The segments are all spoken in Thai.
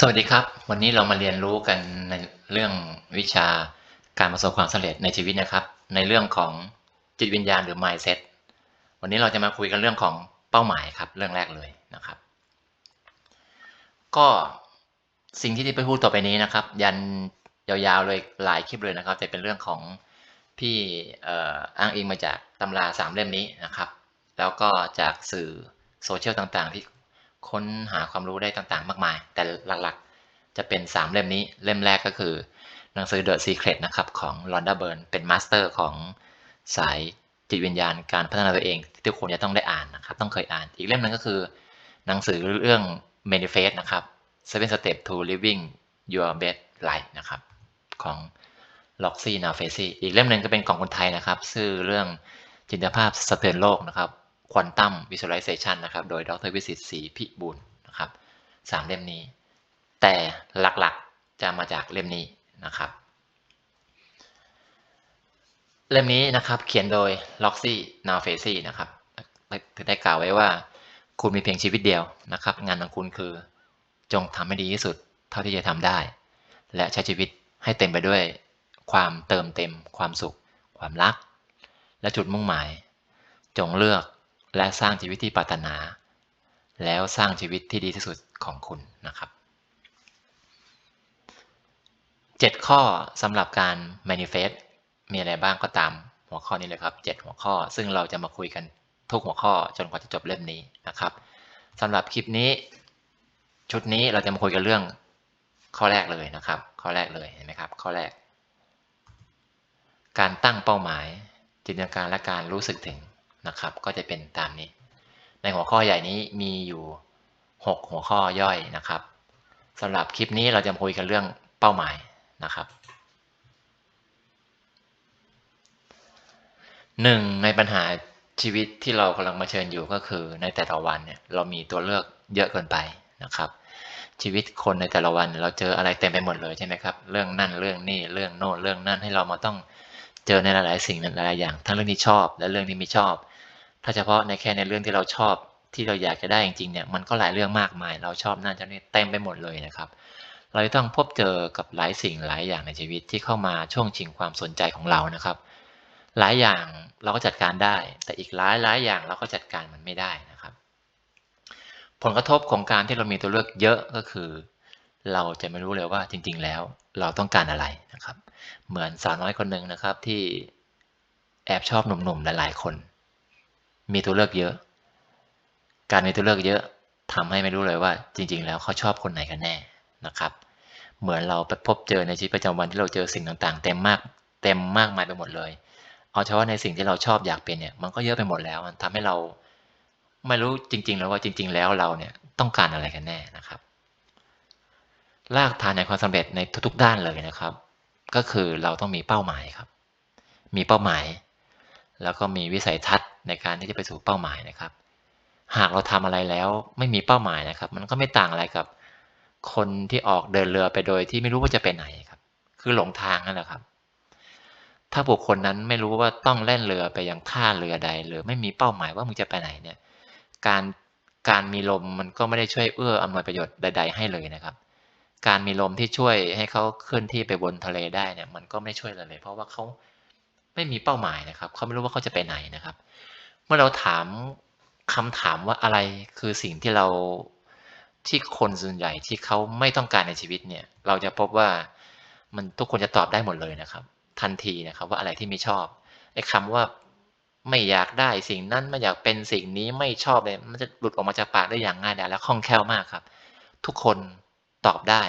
สวัสดีครับ วันนี้เรามาเรียนรู้กันในเรื่องวิชาการประสบความสำเร็จในชีวิตนะครับ ในเรื่องของจิตวิญญาณหรือ mindset วันนี้เราจะมาคุยกันเรื่องของเป้าหมายครับ เรื่องแรกเลยนะครับ ก็สิ่งที่ที่ไปพูดต่อไปนี้นะครับ ยันยาวๆเลยหลายคลิปเลยนะครับ แต่เป็นเรื่องของพี่อ้างอิงมาจากตำราสามเล่มนี้นะครับ แล้วก็จากสื่อโซเชียลต่างๆ ที่ ค้นหาความรู้ได้ต่างๆ มากมาย แต่หลักๆ จะเป็น 3 เล่มนี้ เล่มแรกก็คือ หนังสือ The Secret นะครับ ของลอนดาเบิร์น เป็นมาสเตอร์ของสายจิตวิญญาณการพัฒนาตัวเองที่ทุกคนจะต้องได้อ่านนะครับ ต้องเคยอ่าน อีกเล่มนึงก็คือ หนังสือเรื่อง Manifest นะครับ Seven Steps to Living Your Best Life นะครับ ของ l o x y n a f a c y อีกเล่มหนึ่งก็เป็นของคนไทยนะครับ ชื่อเรื่องจินตภาพสะเทือนโลกนะครับ ควอนตัมวิ u a l i z a t i o n นะครับ โดยดรวิสิตศรีพิบูลนะครับสามเล่มนี้ แต่หลักๆจะมาจากเล่มนี้นะครับ เล่มนี้นะครับเขียนโดยล็อกซี่นาเฟซี่นะครับได้กล่าวไว้ว่า คุณมีเพียงชีวิตเดียวนะครับ งานของคุณคือจงทำให้ดีที่สุดเท่าที่จะทำได้ และใช้ชีวิตให้เต็มไปด้วยความเติมเต็ม ความสุข ความรัก และจุดมุ่งหมาย จงเลือก และสร้างชีวิตที่ปรารถนา แล้วสร้างชีวิตที่ดีที่สุดของคุณนะครับ 7 ข้อสำหรับการ manifest มีอะไรบ้างก็ตามหัวข้อนี้เลยครับ 7 หัวข้อ ซึ่งเราจะมาคุยกันทุกหัวข้อจนกว่าจะจบเล่มนี้นะครับสำหรับคลิปนี้ ชุดนี้เราจะมาคุยกันเรื่องข้อแรกเลยนะครับ ข้อแรกเลยเห็นไหมครับ ข้อแรก การตั้งเป้าหมายจินตนาการและการรู้สึกถึง นะครับ ก็จะเป็นตามนี้ ในหัวข้อใหญ่นี้มีอยู่ 6 หัวข้อย่อยนะครับสำหรับคลิปนี้เราจะคุยกันเรื่องเป้าหมายนะครับหนึ่งในปัญหาชีวิตที่เรากำลังมาเชิญอยู่ก็คือในแต่ละวันเนี่ยเรามีตัวเลือกเยอะเกินไปนะครับ ชีวิตคนในแต่ละวันเราเจออะไรเต็มไปหมดเลยใช่ไหมครับเรื่องนั่นเรื่องนี่เรื่องโน่นเรื่องนั่นให้เรามาต้องเจอในหลายๆสิ่งหลายๆอย่าง ทั้งเรื่องที่ชอบและเรื่องที่ไม่ชอบ ถ้าเฉพาะในแค่ในเรื่องที่เราชอบที่เราอยากจะได้จริงๆเนี่ยมันก็หลายเรื่องมากมาย เราชอบนั่นจะนี่เต็มไปหมดเลยนะครับ เราต้องพบเจอกับหลายสิ่งหลายอย่างในชีวิตที่เข้ามาช่วงชิงความสนใจของเรานะครับ หลายอย่างเราก็จัดการได้ แต่อีกหลายหลายอย่างเราก็จัดการมันไม่ได้นะครับ ผลกระทบของการที่เรามีตัวเลือกเยอะก็คือ เราจะไม่รู้เลยว่าจริง ๆ แล้วเราต้องการอะไรนะครับ เหมือนสาวน้อยคนหนึ่งนะครับที่แอบชอบหนุ่มๆหลายๆคน มีตัวเลือกเยอะ การมีตัวเลือกเยอะทำให้ไม่รู้เลยว่า จริง ๆ แล้วเขาชอบคนไหนกันแน่นะครับ เหมือนเราไปพบเจอในชีวิตประจำวันที่เราเจอสิ่งต่างๆ เต็มมากเต็มมากมายไปหมดเลย เอาเฉพาะในสิ่งที่เราชอบอยากเป็นเนี่ยมันก็เยอะไปหมดแล้วมันทำให้เราไม่รู้จริง ๆ แล้วว่าจริง ๆ แล้วเราเนี่ยต้องการอะไรกันแน่นะครับรากฐานในความสำเร็จในทุกๆด้านเลยนะครับ ก็คือเราต้องมีเป้าหมายครับ มีเป้าหมาย แล้วก็มีวิสัยทัศน์ในการที่จะไปสู่เป้าหมายนะครับ หากเราทำอะไรแล้วไม่มีเป้าหมายนะครับ มันก็ไม่ต่างอะไรกับ คนที่ออกเดินเรือไปโดยที่ไม่รู้ว่าจะไปไหนครับ คือหลงทางนั่นแหละครับ ถ้าบุคคลนั้นไม่รู้ว่าต้องแล่นเรือไปยังท่าเรือใด หรือไม่มีเป้าหมายว่ามึงจะไปไหนเนี่ย การการมีลมมันก็ไม่ได้ช่วยเอื้ออำนวยประโยชน์ใด ๆ ให้เลยนะครับ การมีลมที่ช่วยให้เขาเคลื่อนที่ไปบนทะเลได้เนี่ย มันก็ไม่ช่วยเลย เพราะว่าเขา ไม่มีเป้าหมายนะครับ เขาไม่รู้ว่าเขาจะไปไหนนะครับ เมื่อเราถามคำถามว่าอะไรคือสิ่งที่เราที่คนส่วนใหญ่ที่เขาไม่ต้องการในชีวิตเนี่ย เราจะพบว่ามันทุกคนจะตอบได้หมดเลยนะครับ ทันทีนะครับว่าอะไรที่ไม่ชอบไอ้คำว่าไม่อยากได้สิ่งนั้นไม่อยากเป็นสิ่งนี้ไม่ชอบเลยมันจะหลุดออกมาจากปากได้อย่างง่ายดายและคล่องแคล่วมากครับ ทุกคนตอบได้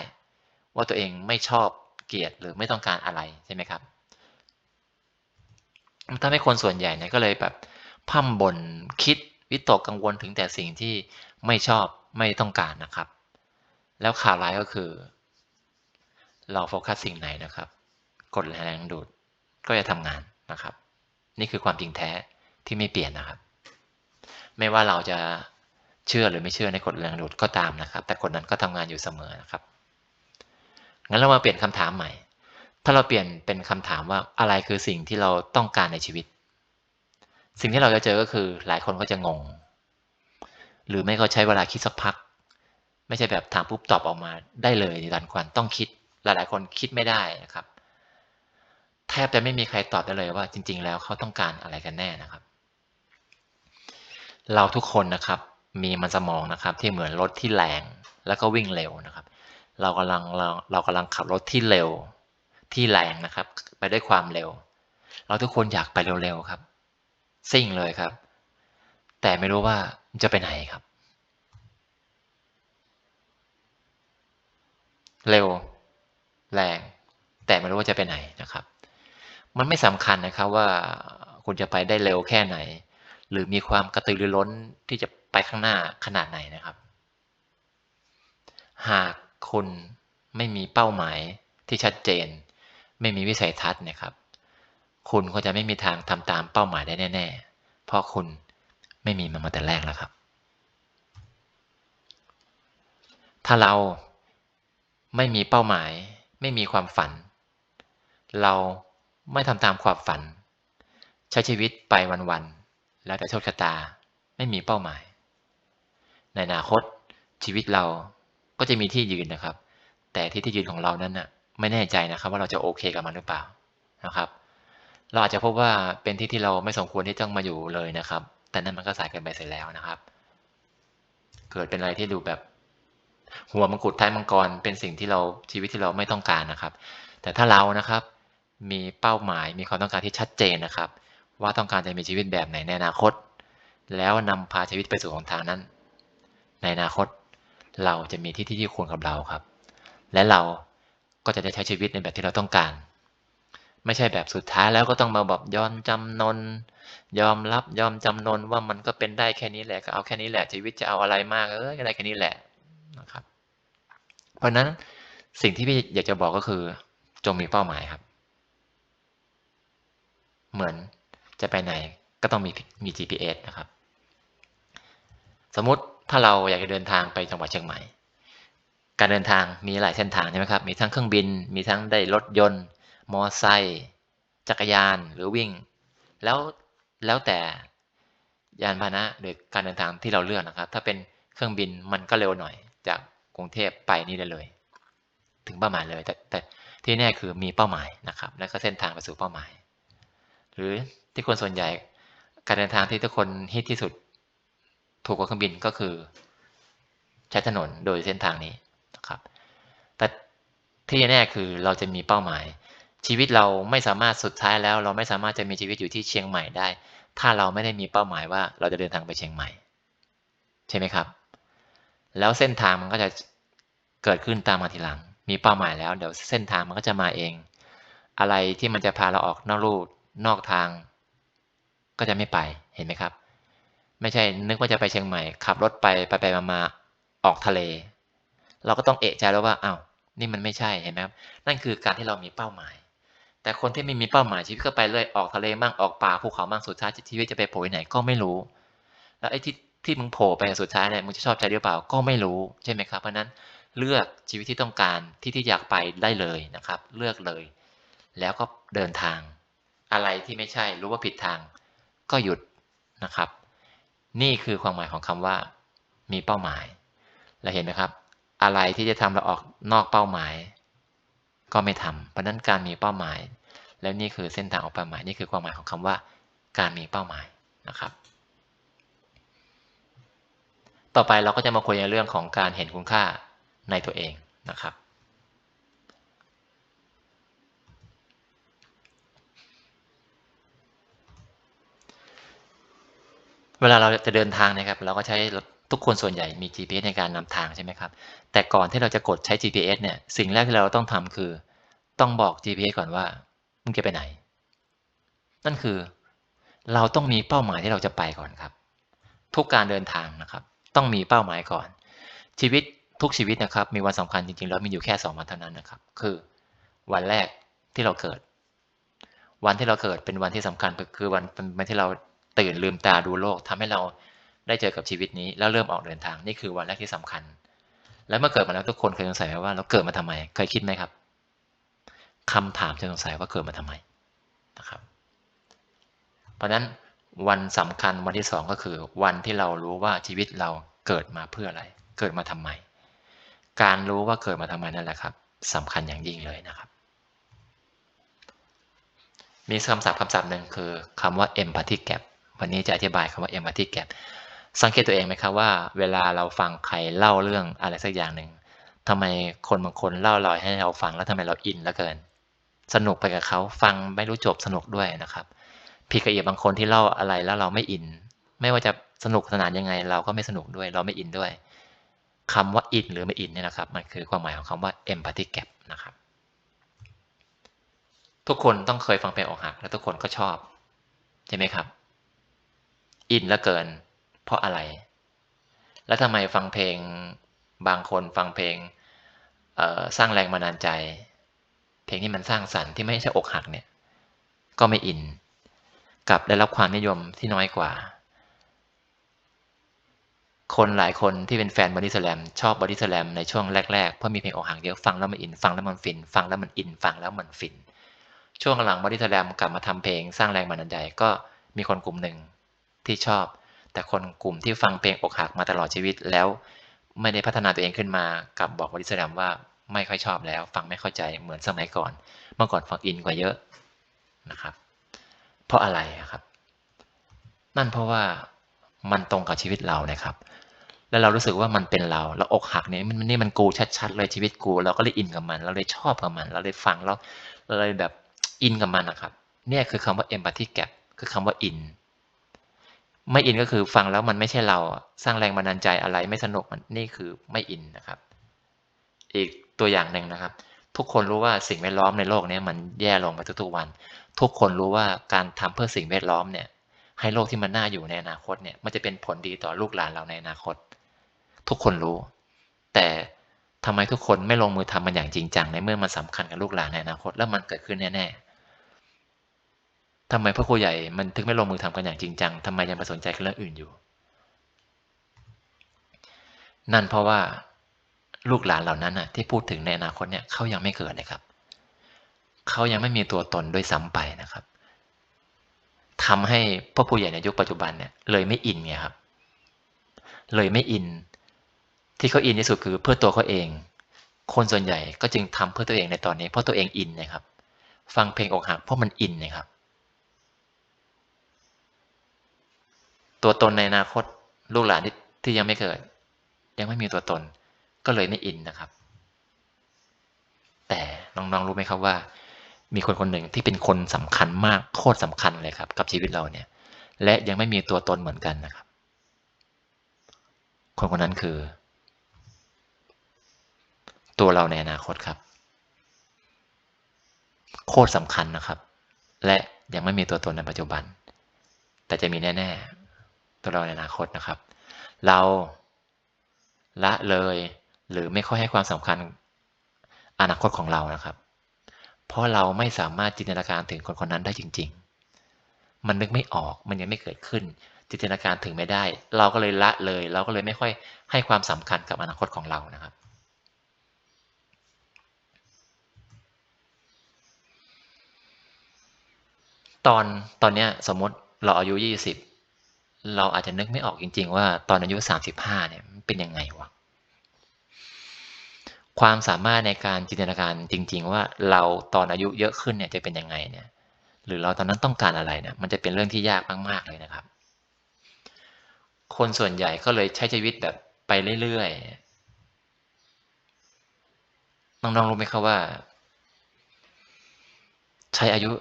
ว่าตัวเองไม่ชอบเกลียดหรือไม่ต้องการอะไรใช่ไหมครับ ทำให้คนส่วนใหญ่เนี่ยก็เลยแบบพ่ำบนคิดวิตกกังวลถึงแต่สิ่งที่ไม่ชอบไม่ต้องการนะครับ แล้วข่าวร้ายก็คือ เราโฟกัสสิ่งไหนนะครับ กดแรงดูดก็จะทำงานนะครับ นี่คือความจริงแท้ที่ไม่เปลี่ยนนะครับ ไม่ว่าเราจะเชื่อหรือไม่เชื่อในกฎแรงดูดก็ตามนะครับ แต่กฎนั้นก็ทำงานอยู่เสมอนะครับงั้นเรามาเปลี่ยนคำถามใหม่ ถ้าเราเปลี่ยนเป็นคำถามว่าอะไรคือสิ่งที่เราต้องการในชีวิต สิ่งที่เราจะเจอก็คือหลายคนก็จะงง หรือไม่ก็ใช้เวลาคิดสักพัก ไม่ใช่แบบถามปุ๊บตอบออกมาได้เลยในทันควันต้องคิด หลายๆ คนคิดไม่ได้นะครับแทบจะไม่มีใครตอบได้เลยว่าจริง ๆ แล้วเขาต้องการอะไรกันแน่นะครับ เราทุกคนนะครับมีมันสมองนะครับที่เหมือนรถที่แรงแล้วก็วิ่งเร็วนะครับ เรากำลังเราเรากำลังขับรถที่เร็ว ที่แรงนะครับ ไปด้วยความเร็ว เราทุกคนอยากไปเร็วๆครับ ซิ่งเลยครับ แต่ไม่รู้ว่าจะไปไหนครับ เร็ว แรง แต่ไม่รู้ว่าจะไปไหนนะครับ มันไม่สำคัญนะครับว่าคุณจะไปได้เร็วแค่ไหน หรือมีความกระตือรือร้นที่จะไปข้างหน้าขนาดไหนนะครับ หากคุณไม่มีเป้าหมายที่ชัดเจน ไม่มีวิสัยทัศน์นะครับ คุณก็จะไม่มีทางทำตามเป้าหมายได้แน่ๆ เพราะคุณไม่มีมันมาแต่แรกแล้วครับ ถ้าเราไม่มีเป้าหมาย ไม่มีความฝัน เราไม่ทำตามความฝัน ใช้ชีวิตไปวันๆ แล้วแต่โชคชะตาไม่มีเป้าหมาย ในอนาคตชีวิตเราก็จะมีที่ยืนนะครับ แต่ที่ที่ยืนของเรานั้นน่ะ ไม่แน่ใจนะครับว่าเราจะโอเคกับมันหรือเปล่านะครับ เราอาจจะพบว่าเป็นที่ที่เราไม่สมควรที่ต้องมาอยู่เลยนะครับ แต่นั้นมันก็สายเกินไปเสร็จแล้วนะครับ เกิดเป็นอะไรที่ดูแบบหัวมังกรท้ายมังกรเป็นสิ่งที่เราชีวิตที่เราไม่ต้องการนะครับ แต่ถ้าเรานะครับมีเป้าหมายมีความต้องการที่ชัดเจนนะครับ ว่าต้องการจะมีชีวิตแบบไหนในอนาคต แล้วนำพาชีวิตไปสู่ของทางนั้น ในอนาคต เราจะมีที่ที่ที่ควรกับเราครับ และเรา ก็จะได้ใช้ชีวิตในแบบที่เราต้องการ ไม่ใช่แบบสุดท้ายแล้วก็ต้องมาแบบยอมจำนน ยอมรับยอมจำนนว่ามันก็เป็นได้แค่นี้แหละก็เอาแค่นี้แหละชีวิตจะเอาอะไรมากเอออะไรแค่นี้แหละนะครับ เพราะนั้นสิ่งที่พี่อยากจะบอกก็คือ จงมีเป้าหมายครับ เหมือนจะไปไหนก็ต้องมีมี GPS นะครับ สมมติถ้าเราอยากจะเดินทางไปจังหวัดเชียงใหม่ การเดินทางมีหลายเส้นทางใช่ไหมครับ มีทั้งเครื่องบิน มีทั้งได้รถยนต์ มอไซค์จักรยานหรือวิ่ง แล้วแล้วแต่ยานพาหนะหรือการเดินทางที่เราเลือกนะครับ ถ้าเป็นเครื่องบินมันก็เร็วหน่อย จากกรุงเทพไปนี่ได้เลย ถึงเป้าหมายเลย แต่แต่ที่แน่คือมีเป้าหมายนะครับ และก็เส้นทางไปสู่เป้าหมาย หรือที่คนส่วนใหญ่การเดินทางที่ทุกคนฮิตที่สุด ถูกกว่าเครื่องบินก็คือ ใช้ถนนโดยเส้นทางนี้ ที่แน่คือเราจะมีเป้าหมาย ชีวิตเราไม่สามารถสุดท้ายแล้ว เราไม่สามารถจะมีชีวิตอยู่ที่เชียงใหม่ได้ ถ้าเราไม่ได้มีเป้าหมายว่าเราจะเดินทางไปเชียงใหม่ ใช่ไหมครับ แล้วเส้นทางมันก็จะเกิดขึ้นตามมาทีหลัง มีเป้าหมายแล้ว เดี๋ยวเส้นทางมันก็จะมาเอง อะไรที่มันจะพาเราออกนอกรูนอกทาง ก็จะไม่ไปเห็นไหมครับ ไม่ใช่นึกว่าจะไปเชียงใหม่ ขับรถไปไปไปมามาออกทะเล เราก็ต้องเอะใจแล้วว่าอ้าว นี่มันไม่ใช่เห็นไหมครับนั่นคือการที่เรามีเป้าหมาย แต่คนที่ไม่มีเป้าหมายชีวิตก็ไปเลยออกทะเลมั่งออกป่าภูเขามั่งสุดท้ายชีวิตจะไปโผล่ไหนก็ไม่รู้ แล้วไอ้ที่ที่มึงโผล่ไปสุดท้ายเนี่ยมึงจะชอบใจหรือเปล่าก็ไม่รู้ใช่ไหมครับเพราะนั้นเลือกชีวิตที่ต้องการที่ที่อยากไปได้เลยนะครับ เลือกเลย แล้วก็เดินทาง อะไรที่ไม่ใช่รู้ว่าผิดทาง ก็หยุดนะครับ นี่คือความหมายของคำว่า มีเป้าหมาย และเห็นไหมครับ อะไรที่จะทำเราออกนอกเป้าหมาย ก็ไม่ทำเพราะนั้นการมีเป้าหมาย แล้วนี่คือเส้นทางออกเป้าหมายนี่คือความหมายของคำว่า การมีเป้าหมายนะครับ ต่อไปเราก็จะมาคุยในเรื่องของการเห็นคุณค่าในตัวเองนะครับ เวลาเราจะเดินทางนะครับ เราก็ใช้ ทุกคนส่วนใหญ่มี GPS ในการนำทางใช่ไหมครับ แต่ก่อนที่เราจะกดใช้ GPS เนี่ย สิ่งแรกที่เราต้องทำคือ ต้องบอก GPS ก่อนว่ามึงจะไปไหน นั่นคือ เราต้องมีเป้าหมายที่เราจะไปก่อนครับ ทุกการเดินทางนะครับ ต้องมีเป้าหมายก่อน ชีวิตทุกชีวิตนะครับ มีวันสำคัญจริงๆแล้วมีอยู่แค่สองวันเท่านั้นนะครับ คือ วันแรกที่เราเกิด วันที่เราเกิดเป็นวันที่สำคัญคือวันเป็นวันที่เราตื่นลืมตาดูโลกทำให้เรา ได้เจอกับชีวิตนี้แล้วเริ่มออกเดินทางนี่คือวันแรกที่สำคัญ แล้วเมื่อเกิดมาแล้วทุกคนเคยสงสัยไหมว่าเราเกิดมาทำไม เคยคิดไหมครับคำถามจะสงสัยว่าเกิดมาทำไมนะครับ เพราะฉะนั้นวันสำคัญวันที่สองก็คือ วันที่เรารู้ว่าชีวิตเราเกิดมาเพื่ออะไร เกิดมาทำไม การรู้ว่าเกิดมาทำไมนั่นแหละครับสำคัญอย่างยิ่งเลยนะครับ มีคำศัพท์คำศัพท์หนึ่งคือคำว่า empathy gap วันนี้จะอธิบายคำว่า empathy gap สังเกตตัวเองไหมครับว่า เวลาเราฟังใครเล่าเรื่องอะไรสักอย่างหนึ่งทำไมคนบางคนเล่าลอยให้เราฟังแล้วทำไมเราอินแล้วเกิน สนุกไปกับเขาฟังไม่รู้จบสนุกด้วยนะครับพี่กระเอียบบางคนที่เล่าอะไรแล้วเราไม่อิน ไม่ว่าจะสนุกสนานยังไง เราก็ไม่สนุกด้วย เราไม่อินด้วยคำว่าอินหรือไม่อินเนี่ยนะครับ มันคือความหมายของคำว่า empathy gap นะครับ ทุกคนต้องเคยฟังเพลงอกหัก แล้วทุกคนก็ชอบใช่ไหมครับ อินแล้วเกิน เพราะอะไร แล้วทำไมฟังเพลงบางคนฟังเพลงสร้างแรงบันดาลใจ เพลงที่มันสร้างสรรค์ที่ไม่ใช่อกหักเนี่ยก็ไม่อิน กับได้รับความนิยมที่น้อยกว่า คนหลายคนที่เป็นแฟนบอดี้สแลมชอบบอดี้สแลมในช่วงแรกๆ เพราะมีเพลงอกหักเยอะฟังแล้วมันอิน ฟังแล้วมันฟิน ฟังแล้วมันอิน ฟังแล้วมันฟิน ช่วงหลังบอดี้สแลมกลับมาทำเพลงสร้างแรงบันดาลใจก็มีคนกลุ่มหนึ่งที่ชอบ แต่คนกลุ่มที่ฟังเพลงอกหักมาตลอดชีวิตแล้วไม่ได้พัฒนาตัวเองขึ้นมากับบอกบริสแลมว่าไม่ค่อยชอบแล้ว ฟังไม่เข้าใจเหมือนสมัยก่อน เมื่อก่อนฟังอินกว่าเยอะนะครับ เพราะอะไรครับ นั่นเพราะว่ามันตรงกับชีวิตเรานะครับ แล้วเรารู้สึกว่ามันเป็นเราเราอกหักเนี่ยมันนี่มันกูชัดๆเลยชีวิตกู เราก็เลยอินกับมัน เราเลยชอบกับมัน เราเลยฟังแล้วเราเลยแบบอินกับมันนะครับ เนี่ยคือคำว่า empathy gap คือคำว่าอิน ไม่อินก็คือฟังแล้วมันไม่ใช่เรา สร้างแรงบันดาลใจอะไรไม่สนุกมันนี่คือไม่อินนะครับ อีกตัวอย่างหนึ่งนะครับ ทุกคนรู้ว่าสิ่งแวดล้อมในโลกนี้มันแย่ลงไปทุกๆวัน ทุกคนรู้ว่าการทำเพื่อสิ่งแวดล้อมเนี่ย ให้โลกที่มันน่าอยู่ในอนาคตเนี่ยมันจะเป็นผลดีต่อลูกหลานเราในอนาคต ทุกคนรู้ แต่ทำไมทุกคนไม่ลงมือทำมันอย่างจริงจังในเมื่อมันสาคัญกับลูกหลานในอนาคต แล้วมันเกิดขึ้นแน่ๆ ทำไมพระครูใหญ่มันถึงไม่ลงมือทำกันอย่างจริงจังทำไมยังไปสนใจกับเรื่องอื่นอยู่ นั่นเพราะว่าลูกหลานเหล่านั้นน่ะที่พูดถึงในอนาคตเนี่ยเขายังไม่เกิดเลยครับเขายังไม่มีตัวตนด้วยซ้ำไปนะครับทำให้พ่อผู้ใหญ่ในยุคปัจจุบันเนี่ยเลยไม่อินไงครับ เลยไม่อิน ที่เขาอินที่สุดคือเพื่อตัวเขาเอง คนส่วนใหญ่ก็จึงทำเพื่อตัวเองในตอนนี้เพราะตัวเองอินนะครับ ฟังเพลงอกหักเพราะมันอินนะครับ ตัวตนในอนาคตลูกหลานที่ที่ยังไม่เกิด ยังไม่มีตัวตน ก็เลยไม่อินนะครับ แต่น้องๆรู้ไหมครับว่า มีคนคนหนึ่งที่เป็นคนสำคัญมากโคตรสาคัญเลยครับ กับชีวิตเราเนี่ย และยังไม่มีตัวตนเหมือนกันนะครับ คนคนนั้นคือ ตัวเราในอนาคตครับ โคตรสำคัญนะครับ และยังไม่มีตัวตนในปัจจุบัน แต่จะมีแน่ ๆ ตัวเราในอนาคตนะครับ เราละเลยหรือไม่ค่อยให้ความสำคัญอนาคตของเรานะครับ เพราะเราไม่สามารถจินตนาการถึงคนคนนั้นได้จริง ๆ มันนึกไม่ออกมันยังไม่เกิดขึ้น จินตนาการถึงไม่ได้ เราก็เลยละเลย เราก็เลยไม่ค่อยให้ความสำคัญกับอนาคตของเรานะครับตอนตอนนี้สมมติเราอายุยี่สิบ เราอาจจะนึกไม่ออกจริง ๆ ว่าตอนอายุสามสิบห้าเนี่ยเป็นยังไงวะความสามารถในการจินตนาการจริง ๆ ว่าเราตอนอายุเยอะขึ้นเนี่ยจะเป็นยังไงเนี่ยหรือเราตอนนั้นต้องการอะไรเนี่ยมันจะเป็นเรื่องที่ยากมาก ๆ เลยนะครับ คนส่วนใหญ่ก็เลยใช้ชีวิตแบบไปเรื่อยๆน้องๆรู้ไหมครับว่า ใช้อายุ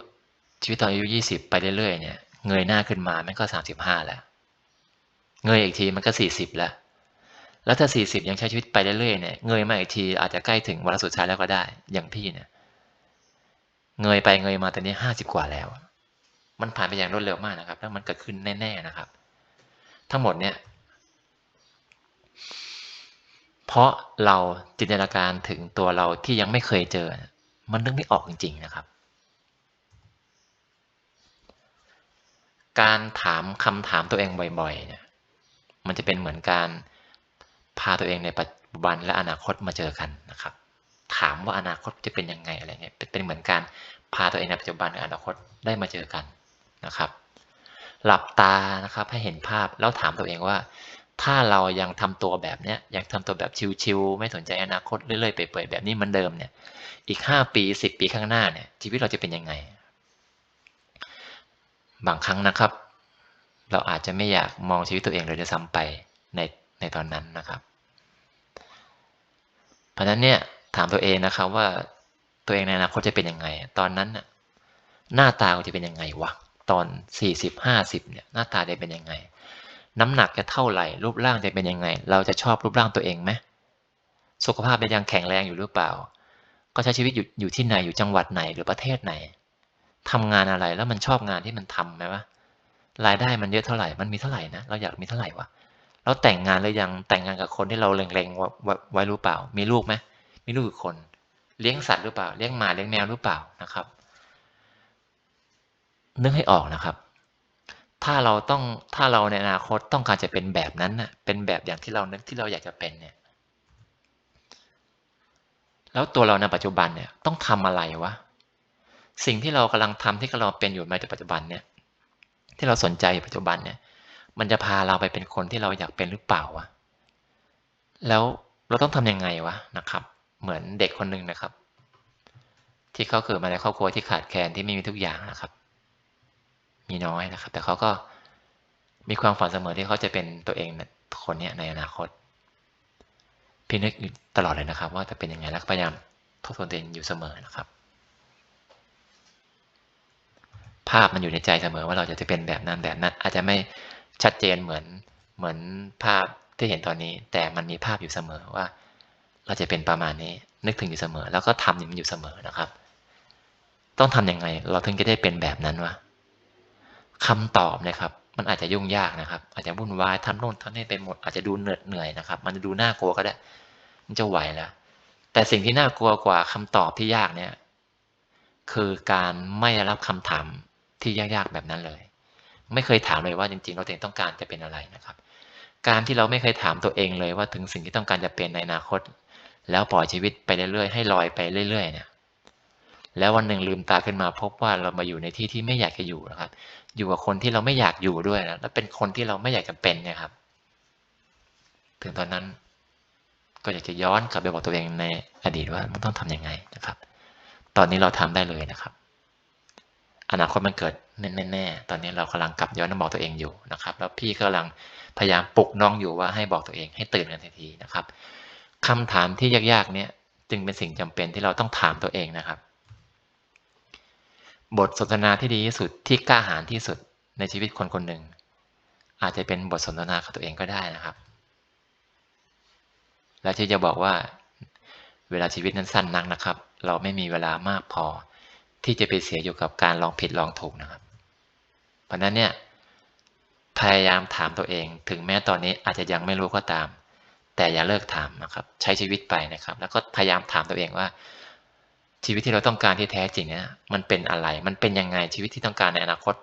ชีวิตตอนอายุยี่สิบไปเรื่อยๆเนี่ยเงยหน้าขึ้นมามันก็สามสิบห้าแล้ว เงยอีกทีมันก็สี่สิบแล้ว แล้วถ้าสี่สิบยังใช้ชีวิตไปเรื่อยๆเนี่ยเงยมาอีกทีอาจจะใกล้ถึงวันสุดท้ายแล้วก็ได้ อย่างพี่เนี่ยเงยไปเงยมาตอนนี้ห้าสิบกว่าแล้ว มันผ่านไปอย่างรวดเร็วมากนะครับ แล้วมันเกิดขึ้นแน่ ๆนะครับ ทั้งหมดเนี่ย เพราะเราจินตนาการถึงตัวเราที่ยังไม่เคยเจอ มันนึกไม่ออกจริง ๆ นะครับการถามคำถามตัวเองบ่อยๆเนี่ย มันจะเป็นเหมือนการพาตัวเองในปัจจุบันและอนาคตมาเจอกันนะครับ ถามว่าอนาคตจะเป็นยังไงอะไรเงี้ยเป็นเหมือนการพาตัวเองในปัจจุบันกับอนาคตได้มาเจอกันนะครับ หลับตานะครับให้เห็นภาพแล้วถามตัวเองว่า ถ้าเรายังทำตัวแบบเนี้ยยังทำตัวแบบชิวๆไม่สนใจอนาคตเรื่อยๆไปเปื่อยๆแบบนี้มือนเดิมเนี่ยอีกห้าปีสิบปีข้างหน้าเนี่ยชีวิตเราจะเป็นยังไง บางครั้งนะครับ เราอาจจะไม่อยากมองชีวิตตัวเองเลยจะซ้ำไปในในตอนนั้นนะครับ เพราะนั้นเนี่ยถามตัวเองนะครับว่าตัวเองในอนาคตจะเป็นยังไง ตอนนั้นน่ะหน้าตาจะเป็นยังไงวะตอนสี่สิบห้าสิบเนี่ยหน้าตาจะเป็นยังไง น้ำหนักจะเท่าไหร่ รูปร่างจะเป็นยังไง เราจะชอบรูปร่างตัวเองไหมสุขภาพเป็นยังแข็งแรงอยู่หรือเปล่า ก็ใช้ชีวิตอยู่อยู่ที่ไหนอยู่จังหวัดไหนหรือประเทศไหนทำงานอะไรแล้วมันชอบงานที่มันทำไหมวะ รายได้มันเยอะเท่าไหร่ มันมีเท่าไหร่นะ เราอยากมีเท่าไหร่วะ เราแต่งงานหรือยัง แต่งงานกับคนที่เราเล็งๆไว้รู้เปล่า มีลูกไหมมีลูกอีกคน เลี้ยงสัตว์หรือเปล่า เลี้ยงหมาเลี้ยงแมวหรือเปล่านะครับ นึกให้ออกนะครับ ถ้าเราต้อง ถ้าเราในอนาคตต้องการจะเป็นแบบนั้นน่ะเป็นแบบอย่างที่เรานึกที่เราอยากจะเป็นเนี่ย แล้วตัวเราในปัจจุบันเนี่ยต้องทำอะไรวะ สิ่งที่เรากำลังทำที่เราเป็นอยู่ในปัจจุบันเนี่ย ที่เราสนใจปัจจุบันเนี่ย มันจะพาเราไปเป็นคนที่เราอยากเป็นหรือเปล่าวะแล้วเราต้องทํำยังไงวะนะครับ เหมือนเด็กคนหนึ่งนะครับ ที่เขาเกิดมาในครอบครัวที่ขาดแคลนที่ไม่มีทุกอย่างนะครับ มีน้อยนะครับ แต่เขาก็มีความฝันเสมอที่เขาจะเป็นตัวเองคนนี้ในอนาคต พี่นึกตลอดเลยนะครับ ว่าจะเป็นยังไงแล้วพยายามทบทวนตัวเองอยู่เสมอนะครับ ภาพมันอยู่ในใจเสมอว่าเราจะจะเป็นแบบนั้นแบบนั้น อาจจะไม่ชัดเจนเหมือนเหมือนภาพที่เห็นตอนนี้ แต่มันมีภาพอยู่เสมอว่า เราจะเป็นประมาณนี้นึกถึงอยู่เสมอ แล้วก็ทำอย่างมันอยู่เสมอนะครับ ต้องทํำยังไง เราถึงจะได้เป็นแบบนั้นวะคำตอบนะครับ มันอาจจะยุ่งยากนะครับ อาจจะวุ่นวายทำโน่นทำนี่ไปหมดอาจจะดูเหนื่อยเหนื่อยนะครับ มันจะดูน่ากลัวก็ได้ มันจะไหวแล้วแต่สิ่งที่น่ากลัวกว่าคำตอบที่ยากเนี่ย คือการไม่รับคำถาม ที่ยากๆแบบนั้นเลย ไม่เคยถามเลยว่าจริงๆเราเองต้องการจะเป็นอะไรนะครับ การที่เราไม่เคยถามตัวเองเลยว่าถึงสิ่งที่ต้องการจะเป็นในอนาคต แล้วปล่อยชีวิตไปเรื่อยๆให้ลอยไปเรื่อยๆเนี่ยแล้ววันหนึ่งลืมตาขึ้นมาพบว่าเรามาอยู่ในที่ที่ไม่อยากจะอยู่นะครับ อยู่กับคนที่เราไม่อยากอยู่ด้วยนะแล้วเป็นคนที่เราไม่อยากจะเป็นเนี่ยครับ ถึงตอนนั้นก็อยากจะย้อนกลับไปบอกตัวเองในอดีตว่ามันต้องทํำยังไงนะครับ ตอนนี้เราทำได้เลยนะครับ อนาคตมันเกิดแน่ๆตอนนี้เรากำลังกลับย้อนมาบอกตัวเองอยู่นะครับ แล้วพี่กำลังพยายามปลุกน้องอยู่ว่าให้บอกตัวเองให้ตื่นกันทันทีนะครับคำถามที่ยากๆเนี่ยจึงเป็นสิ่งจำเป็นที่เราต้องถามตัวเองนะครับ บทสนทนาที่ดีที่สุดที่กล้าหาญที่สุดในชีวิตคนคนหนึ่ง อาจจะเป็นบทสนทนากับตัวเองก็ได้นะครับ และที่จะบอกว่าเวลาชีวิตนั้นสั้นนักนะครับ เราไม่มีเวลามากพอ ที่จะไปเสียอยู่กับการลองผิดลองถูกนะครับ เพราะนั้นเนี่ยพยายามถามตัวเอง ถึงแม้ตอนนี้อาจจะยังไม่รู้ก็ตาม แต่อย่าเลิกถามนะครับ ใช้ชีวิตไปนะครับ แล้วก็พยายามถามตัวเองว่า ชีวิตที่เราต้องการที่แท้จริงเนี่ยมันเป็นอะไร มันเป็นยังไงชีวิตที่ต้องการในอนาคต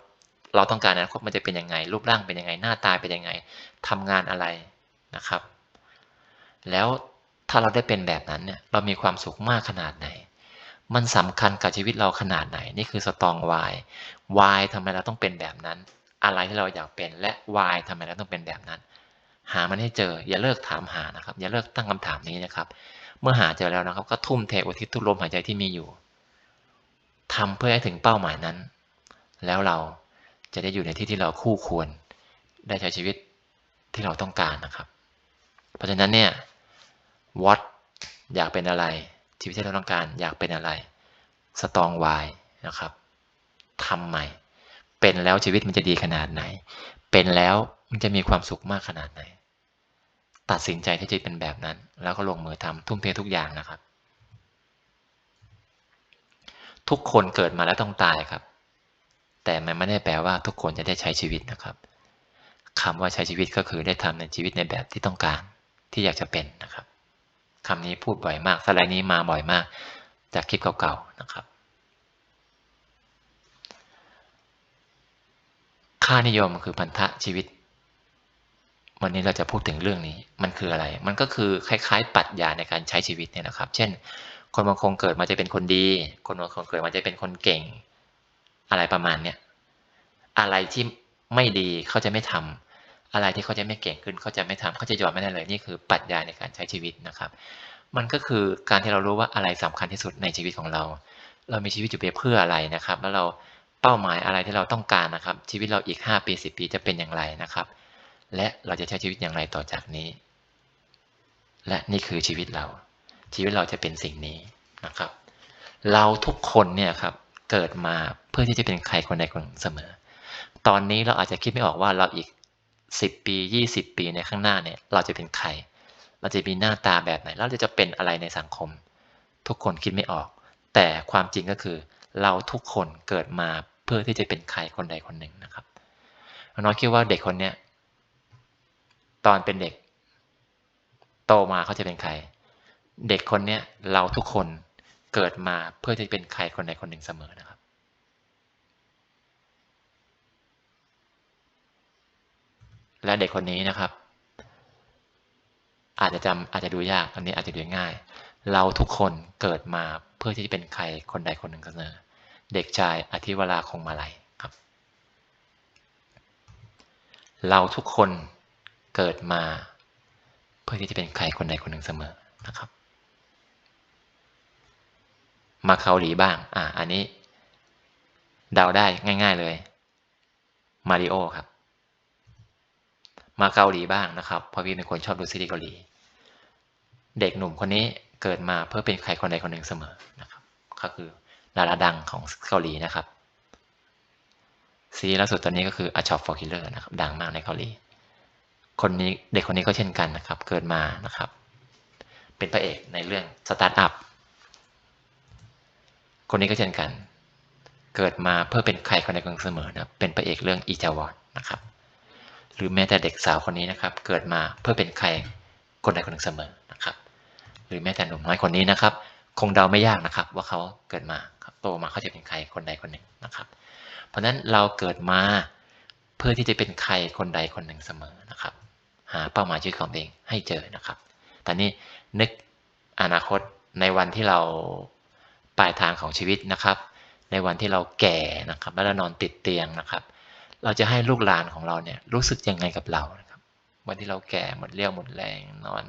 เราต้องการในอนาคตมันจะเป็นยังไง รูปร่างเป็นยังไง หน้าตาเป็นยังไงทำงานอะไรนะครับ แล้วถ้าเราได้เป็นแบบนั้นเนี่ยเรามีความสุขมากขนาดไหน มันสำคัญกับชีวิตเราขนาดไหน นี่คือสตองวายวายทำไมเราต้องเป็นแบบนั้น อะไรที่เราอยากเป็นและวายทำไมเราต้องเป็นแบบนั้น หามันให้เจอ อย่าเลิกถามหานะครับ อย่าเลิกตั้งคำถามนี้นะครับ เมื่อหาเจอแล้วนะครับ ก็ทุ่มเทอุทิศทุกลมหายใจที่มีอยู่ทำเพื่อให้ถึงเป้าหมายนั้น แล้วเราจะได้อยู่ในที่ที่เราคู่ควร ได้ใช้ชีวิตที่เราต้องการนะครับ เพราะฉะนั้นเนี่ย what อยากเป็นอะไร ชีวิตที่เราต้องการอยากเป็นอะไรสตองวายนะครับทำใหม่ เป็นแล้วชีวิตมันจะดีขนาดไหน เป็นแล้วมันจะมีความสุขมากขนาดไหน ตัดสินใจที่จะเป็นแบบนั้น แล้วก็ลงมือทำทุ่มเททุกอย่างนะครับ ทุกคนเกิดมาแล้วต้องตายครับ แต่มันไม่ได้แปลว่าทุกคนจะได้ใช้ชีวิตนะครับคำว่าใช้ชีวิตก็คือได้ทำในชีวิตในแบบที่ต้องการที่อยากจะเป็นนะครับ คำนี้พูดบ่อยมาก สไลด์นี้มาบ่อยมาก จากคลิปเก่าๆนะครับ ค่านิยมคือพันธะชีวิต วันนี้เราจะพูดถึงเรื่องนี้ มันคืออะไร มันก็คือคล้ายๆปรัชญาในการใช้ชีวิตเนี่ยนะครับ เช่น คนบางคนเกิดมาจะเป็นคนดี คนบางคนเกิดมาจะเป็นคนเก่ง อะไรประมาณเนี้ย อะไรที่ไม่ดีเขาจะไม่ทำ อะไรที่เขาจะไม่เก่งขึ้นเขาจะไม่ทำเขาจะยอมไม่ได้เลยนี่คือปรัชญาในการใช้ชีวิตนะครับ มันก็คือการที่เรารู้ว่าอะไรสำคัญที่สุดในชีวิตของเรา เรามีชีวิตอยู่เพื่ออะไรนะครับ แล้วเราเป้าหมายอะไรที่เราต้องการนะครับ ชีวิตเราอีก 5 ปี 10 ปีจะเป็นอย่างไรนะครับ และเราจะใช้ชีวิตอย่างไรต่อจากนี้ และนี่คือชีวิตเรา ชีวิตเราจะเป็นสิ่งนี้นะครับ เราทุกคนเนี่ยครับเกิดมาเพื่อที่จะเป็นใครคนใดคนเสมอ ตอนนี้เราอาจจะคิดไม่ออกว่าเราอีก 10 ปี 20 ปีในข้างหน้าเนี่ยเราจะเป็นใคร เราจะมีหน้าตาแบบไหนเราจะเป็นอะไรในสังคม ทุกคนคิดไม่ออก แต่ความจริงก็คือ เราทุกคนเกิดมาเพื่อที่จะเป็นใครคนใดคนหนึ่งนะครับน้องคิดว่าเด็กคนเนี้ยตอนเป็นเด็ก โตมาเขาจะเป็นใคร เด็กคนเนี้ยเราทุกคนเกิดมาเพื่อที่จะเป็นใครคนใดคนหนึ่งเสมอนะครับ และเด็กคนนี้นะครับ อาจจะจำอาจจะดูยากอันนี้อาจจะดูง่าย เราทุกคนเกิดมาเพื่อที่จะเป็นใครคนใดคนหนึ่งเสมอเด็กชายอธิวราคงมาลัยครับ เราทุกคนเกิดมา เพื่อที่จะเป็นใครคนใดคนหนึ่งเสมอนะครับ มาเกาหลีบ้าง อ่าอันนี้เดาได้ง่าย ๆเลยมาริโอครับ มาเกาหลีบ้างนะครับเพราะพี่เป็นคนชอบดูซีรีส์เกาหลี เด็กหนุ่มคนนี้เกิดมาเพื่อเป็นใครคนใดคนหนึ่งเสมอนะครับก็คือดาราดังของเกาหลีนะครับซีรีส์ล่าสุดตอนนี้ก็คือ A Shop for Killer นะครับดังมากในเกาหลี คนนี้เด็กคนนี้ก็เช่นกันนะครับ เกิดมานะครับ เป็นพระเอกในเรื่องสตาร์ทอัพคนนี้ก็เช่นกัน เกิดมาเพื่อเป็นใครคนใดคนหนึ่งเสมอนะเป็นพระเอกเรื่องอีจาวอนนะครับ หรือแม้แต่เด็กสาวคนนี้นะครับ เกิดมาเพื่อเป็นใครคนใดคนหนึ่งเสมอนะครับ หรือแม้แต่หนุ่มน้อยคนนี้นะครับ คงเดาไม่ยากนะครับ ว่าเขาเกิดมาโตมาเขาจะเป็นใครคนใดคนหนึ่งนะครับ เพราะฉะนั้นเราเกิดมาเพื่อที่จะเป็นใครคนใดคนหนึ่งเสมอนะครับ หาเป้าหมายชีวิตของตัวเองให้เจอนะครับ ตอนนี้นึกอนาคตในวันที่เราปลายทางของชีวิตนะครับ ในวันที่เราแก่นะครับ แล้วเรานอนติดเตียงนะครับ เราจะให้ลูกหลานของเราเนี่ยรู้สึกยังไงกับเรานะครับวันที่เราแก่หมดเรี่ยวหมดแรงนอน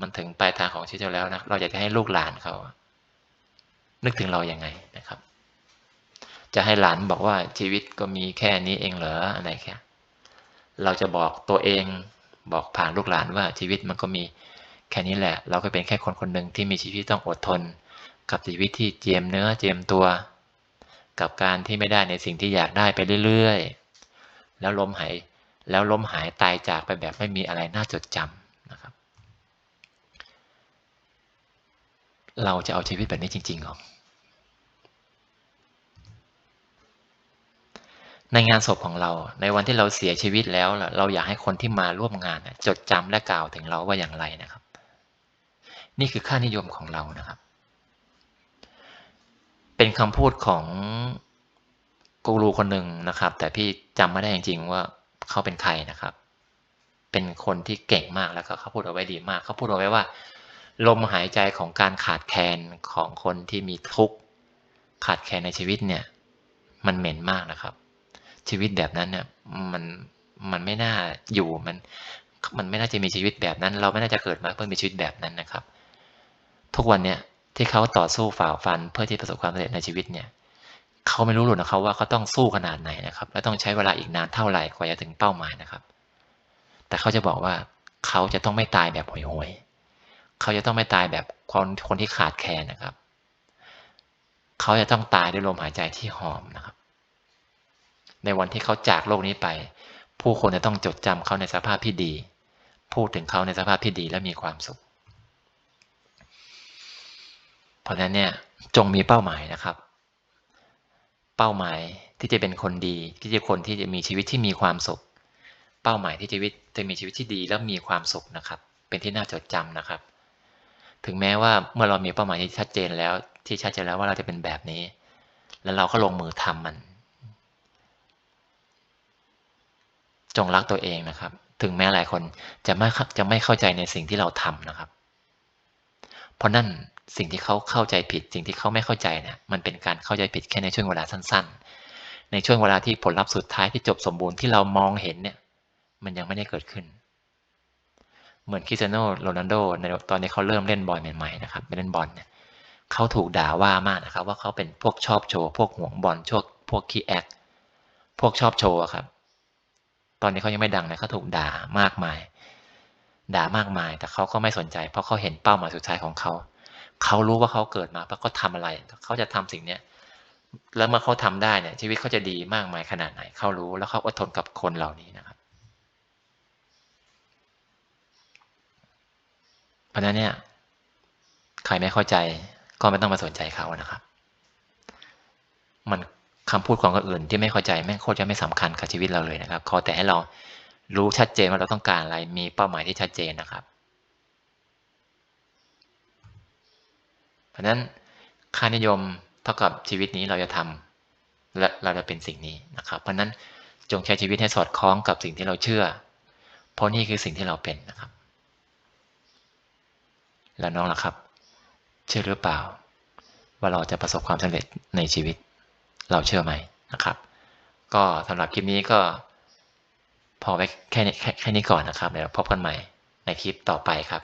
มันถึงปลายทางของชีวิตแล้วนะเราอยากจะให้ลูกหลานเขา นึกถึงเราอยังไงนะครับ จะให้หลานบอกว่าชีวิตก็มีแค่นี้เองเหรออะไรแค่เราจะบอกตัวเองบอกผ่านลูกหลานว่าชีวิตมันก็มีแค่นี้แหละ เราก็เป็นแค่คนคนหนึ่งที่มีชีวิตต้องอดทน กับชีวิตที่เจียมเนื้อเจียมตัว กับการที่ไม่ได้ในสิ่งที่อยากได้ไปเรื่อยๆ แล้วล้มหายแล้วล้มหายตายจากไปแบบไม่มีอะไรน่าจดจำนะครับ เราจะเอาชีวิตแบบนี้จริงๆหรอในงานศพของเราในวันที่เราเสียชีวิตแล้ว เราอยากให้คนที่มาร่วมงานจดจำและกล่าวถึงเราว่าอย่างไรนะครับ นี่คือค่านิยมของเรานะครับ เป็นคำพูดของ กูรูคนหนึ่งนะครับ แต่พี่จำไม่ได้จริงๆว่าเขาเป็นใครนะครับ เป็นคนที่เก่งมากแล้วก็เขาพูดเอาไว้ดีมากเขาพูดเอาไว้ว่า ลมหายใจของการขาดแคลนของคนที่มีทุกข์ขาดแคลนในชีวิตเนี่ย มันเหม็นมากนะครับ ชีวิตแบบนั้นเนี่ยมันมันไม่น่าอยู่มันมันไม่น่าจะมีชีวิตแบบนั้น เราไม่น่าจะเกิดมาเพื่อมีชีวิตแบบนั้นนะครับ ทุกวันเนี่ยที่เขาต่อสู้ฝ่าฟันเพื่อที่ประสบความสำเร็จในชีวิตเนี่ย เขาไม่รู้หรอกนะครับว่าเขาต้องสู้ขนาดไหนนะครับ และต้องใช้เวลาอีกนานเท่าไหร่กว่าจะถึงเป้าหมายนะครับ แต่เขาจะบอกว่าเขาจะต้องไม่ตายแบบห่วยๆเขาจะต้องไม่ตายแบบคนคนที่ขาดแคลนนะครับ เขาจะต้องตายด้วยลมหายใจที่หอมนะครับ ในวันที่เขาจากโลกนี้ไป ผู้คนจะต้องจดจำเขาในสภาพที่ดี พูดถึงเขาในสภาพที่ดีและมีความสุข เพราะฉะนั้นเนี่ยจงมีเป้าหมายนะครับ เป้าหมายที่จะเป็นคนดีที่จะคนที่จะมีชีวิตที่มีความสุข เป้าหมายที่ชีวิตจะมีชีวิตที่ดีและมีความสุขนะครับ เป็นที่น่าจดจำนะครับ ถึงแม้ว่าเมื่อเรามีเป้าหมายที่ชัดเจนแล้ว ที่ชัดเจนแล้วว่าเราจะเป็นแบบนี้ แล้วเราก็ลงมือทำมัน จงรักตัวเองนะครับ ถึงแม้หลายคนจะไม่จะไม่เข้าใจในสิ่งที่เราทำนะครับ เพราะนั่น สิ่งที่เขาเข้าใจผิด สิ่งที่เขาไม่เข้าใจเนี่ยมันเป็นการเข้าใจผิดแค่ในช่วงเวลาสั้น ๆ ในช่วงเวลาที่ผลลัพธ์สุดท้ายที่จบสมบูรณ์ที่เรามองเห็นเนี่ยมันยังไม่ได้เกิดขึ้น เหมือนคริสเตียโนโรนัลโดในตอนนี้เขาเริ่มเล่นบอลใหม่ๆนะครับไปเล่นบอลเนี่ยเขาถูกด่าว่ามากนะครับ ว่าเขาเป็นพวกชอบโชว์พวกห่วงบอลชวพวกขี้แอคพวกชอบโชว์ครับ ตอนนี้เขายังไม่ดังนะเขาถูกด่ามากมาย ด่ามากมาย แต่เขาก็ไม่สนใจ เพราะเขาเห็นเป้าหมายสุดท้ายของเขา เขารู้ว่าเขาเกิดมาเพราะเขาทำอะไร เขาจะทำสิ่งเนี้ยแล้วเมื่อเขาทำได้เนี่ยชีวิตเขาจะดีมากมายขนาดไหน เขารู้แล้วเขาอดทนกับคนเหล่านี้นะครับ เพราะนั้นเนี่ยใครไม่เข้าใจก็ไม่ต้องมาสนใจเขานะครับ มันคำพูดของคนอื่นที่ไม่เข้าใจแม่งโคตรจะไม่สำคัญกับชีวิตเราเลยนะครับขอแต่ให้เรารู้ชัดเจนว่าเราต้องการอะไรมีเป้าหมายที่ชัดเจนนะครับ เพ ราะนั้นค่านิยมเท่ากับชีวิตนี้เราจะทำและเราจะเป็นสิ่งนี้นะครับ เพราะฉะนั้นจงใช้ชีวิตให้สอดคล้องกับสิ่งที่เราเชื่อ เพราะนี่คือสิ่งที่เราเป็นนะครับ แล้วน้องล่ะครับ เชื่อหรือเปล่า ว่าเราจะประสบความสำเร็จในชีวิต เราเชื่อไหมนะครับ ก็สำหรับคลิปนี้ก็พอไว้แค่นี้แค่นี้ก่อนนะครับเดี๋ยวพบกันใหม่ในคลิปต่อไปครับ